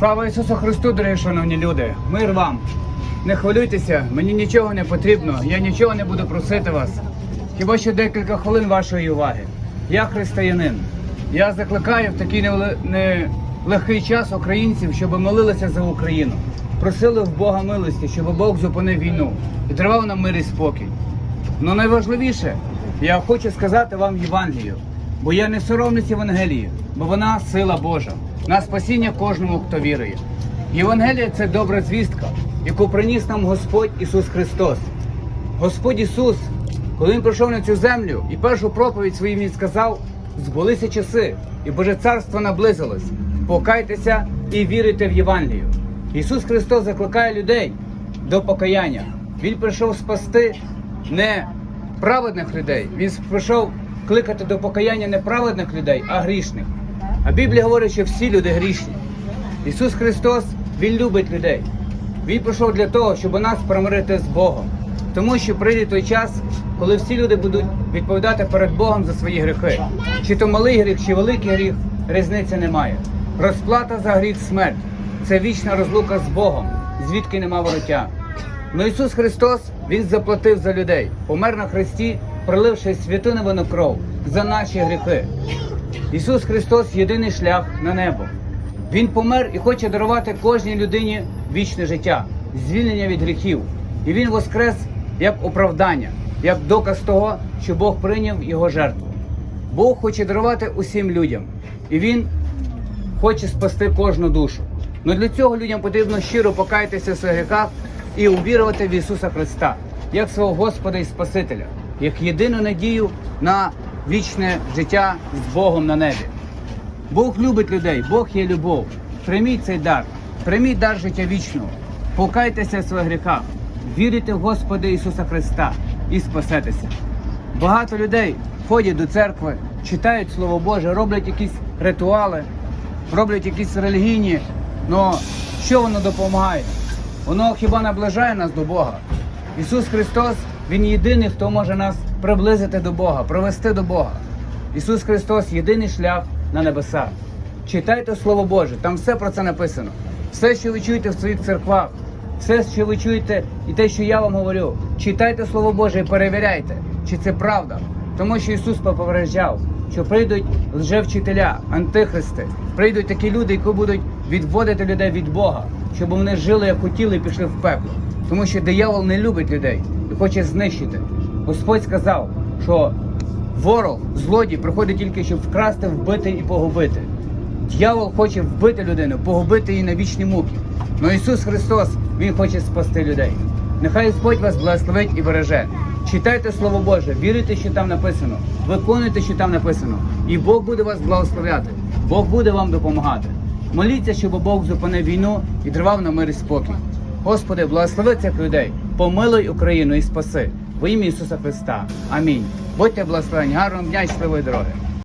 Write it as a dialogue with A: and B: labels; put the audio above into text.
A: Слава Ісусу Христу, дорогі шановні люди! Мир вам! Не хвилюйтеся, мені нічого не потрібно, я нічого не буду просити вас. Хіба що декілька хвилин вашої уваги. Я християнин. Я закликаю в такий нелегкий час українців, щоб молилися за Україну. Просили в Бога милості, щоб Бог зупинив війну і тривав нам мир і спокій. Ну найважливіше, я хочу сказати вам Євангелію, бо я не соромлюсь Євангелії, бо вона сила Божа, на спасіння кожному, хто вірує. Євангелія це добра звістка, яку приніс нам Господь Ісус Христос. Господь Ісус, коли Він прийшов на цю землю і першу проповідь свою Він сказав, збулися часи, і Боже царство наблизилось. Покайтеся і вірите в Євангелію. Ісус Христос закликає людей до покаяння. Він прийшов спасти не праведних людей. Він прийшов кликати до покаяння не праведних людей, а грішних. А Біблія говорить, що всі люди грішні. Ісус Христос, Він любить людей. Він прийшов для того, щоб нас примирити з Богом. Тому що прийде той час, коли всі люди будуть відповідати перед Богом за свої гріхи. Чи то малий гріх, чи великий гріх, різниці немає. Розплата за гріх смерть це вічна розлука з Богом, звідки нема вороття. Ну Ісус Христос Він заплатив за людей, помер на Христі, проливши святу невинну кров за наші гріхи. Ісус Христос єдиний шлях на небо. Він помер і хоче дарувати кожній людині вічне життя, звільнення від гріхів. І Він воскрес як оправдання, як доказ того, що Бог прийняв його жертву. Бог хоче дарувати усім людям, і Він хоче спасти кожну душу. Но для цього людям потрібно щиро покаятися в своїх гріхах і увірувати в Ісуса Христа як свого Господа і Спасителя, як єдину надію на вічне життя з Богом на небі. Бог любить людей, Бог є любов. Прийміть цей дар, прийміть дар життя вічного, покайтеся в своїх гріхах, вірите в Господа Ісуса Христа і спасетеся. Багато людей ходять до церкви, читають Слово Боже, роблять якісь ритуали, роблять якісь релігійні, але що воно допомагає? Воно хіба наближає нас до Бога? Ісус Христос, Він єдиний, хто може нас приблизити до Бога, провести до Бога. Ісус Христос єдиний шлях на небеса. Читайте Слово Боже, там все про це написано. Все, що ви чуєте в своїх церквах, все, що ви чуєте, і те, що я вам говорю, читайте Слово Боже і перевіряйте, чи це правда. Тому що Ісус попереджав, що прийдуть лжевчителя, антихристи, прийдуть такі люди, які будуть відводити людей від Бога, щоб вони жили як хотіли і пішли в пекло. Тому що диявол не любить людей хоче знищити. Господь сказав, що ворог, злодій приходить тільки, щоб вкрасти, вбити і погубити. Дьявол хоче вбити людину, погубити її на вічні муки. Но Ісус Христос, Він хоче спасти людей. Нехай Господь вас благословить і береже. Читайте Слово Боже, вірите, що там написано, виконуйте, що там написано, і Бог буде вас благословляти. Бог буде вам допомагати. Моліться, щоб Бог зупинив війну і тривав на мир і спокій. Господи, благослови цих людей, помилуй Україну і спаси. В ім'я Ісуса Христа. Амінь. Будьте благословені, гарного дня і щасливої дороги.